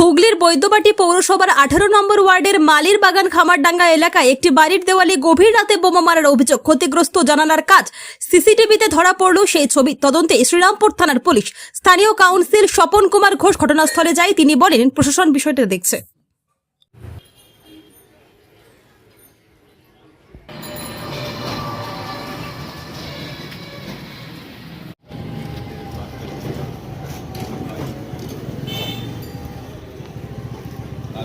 হুগলির বৈদ্যবাটি পৌরসভার আঠারো নম্বর ওয়ার্ডের মালির বাগান খামারডাঙ্গা এলাকায় একটি বাড়ির দেওয়ালে গভীর রাতে বোমা মারার অভিযোগ। ক্ষতিগ্রস্ত জানালার কাজ। সিসিটিভিতে ধরা পড়ল সেই ছবি। তদন্তে শ্রীরামপুর থানার পুলিশ। স্থানীয় কাউন্সিল স্বপন কুমার ঘোষ ঘটনাস্থলে যায়। তিনি বলেন, প্রশাসন বিষয়টা দেখছে।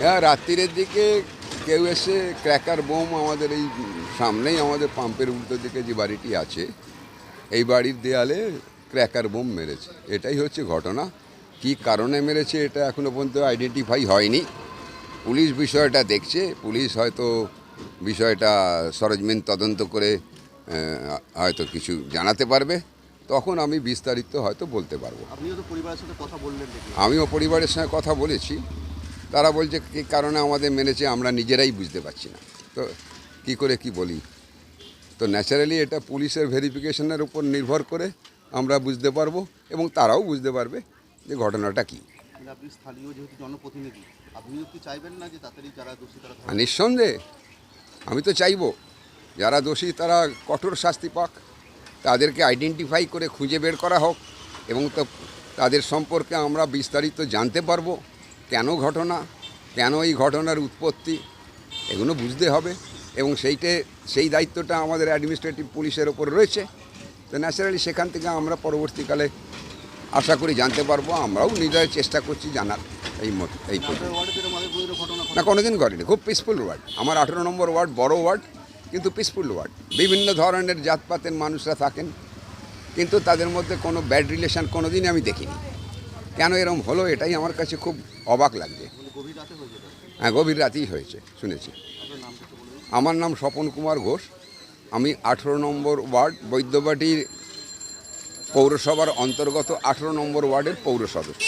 হ্যাঁ রাত্রিরের দিকে কেউ এসে ক্র্যাকার বোম আমাদের এই সামনেই আমাদের পাম্পের উল্টো দিকে যে বাড়িটি আছে, এই বাড়ির দেয়ালে ক্র্যাকার বোম মেরেছে। এটাই হচ্ছে ঘটনা। কি কারণে মেরেছে এটা এখনও পর্যন্ত আইডেন্টিফাই হয়নি। পুলিশ বিষয়টা দেখছে। পুলিশ হয়তো বিষয়টা সরজমিন তদন্ত করে হয়তো কিছু জানাতে পারবে। তখন আমি বিস্তারিত হয়তো বলতে পারব। আপনিও তো পরিবারের সাথে কথা বললেন আমিও পরিবারের সঙ্গে কথা বলেছি। তারা বলছে কী কারণে আমাদের মেনেছে আমরা নিজেরাই বুঝতে পারছি না। তো কি করে কি বলি? তো ন্যাচারালি এটা পুলিশের ভেরিফিকেশনের উপর নির্ভর করে আমরা বুঝতে পারব এবং তারাও বুঝতে পারবে যে ঘটনাটা কী। কিন্তু আপনি স্থানীয় যেহেতু জনপ্রতিনিধি আপনিও কি চাইবেন না যে তাড়াতাড়ি যারা দোষী তারা ধরা আর নিঃসন্দেহে আমি তো চাইব যারা দোষী তারা কঠোর শাস্তি পাক। তাদেরকে আইডেন্টিফাই করে খুঁজে বের করা হোক এবং তো তাদের সম্পর্কে আমরা বিস্তারিত জানতে পারব, কেন ঘটনা, কেন এই ঘটনার উৎপত্তি, এগুলো বুঝতে হবে এবং সেইটে, সেই দায়িত্বটা আমাদের অ্যাডমিনিস্ট্রেটিভ পুলিশের ওপর রয়েছে। তো ন্যাচারালি সেখান থেকে আমরা পরবর্তীকালে আশা করি জানতে পারব, আমরাও নিজেরা চেষ্টা করছি জানার এই এই না, কোনোদিন ঘটেনি, খুব পিসফুল ওয়ার্ড আমার আঠেরো নম্বর ওয়ার্ড বড় ওয়ার্ড কিন্তু পিসফুল ওয়ার্ড বিভিন্ন ধরনের জাতপাতের মানুষরা থাকেন, কিন্তু তাদের মধ্যে কোনো ব্যাড রিলেশন কোনো দিনই আমি দেখিনি। কেন এরম হলো এটাই আমার কাছে খুব অবাক লাগছে। হ্যাঁ গভীর রাতেই হয়েছে, শুনেছি। আমার নাম স্বপন কুমার ঘোষ। আমি আঠেরো নম্বর ওয়ার্ড বৈদ্যবাটির পৌরসভার অন্তর্গত আঠেরো নম্বর ওয়ার্ডের পৌর সদস্য।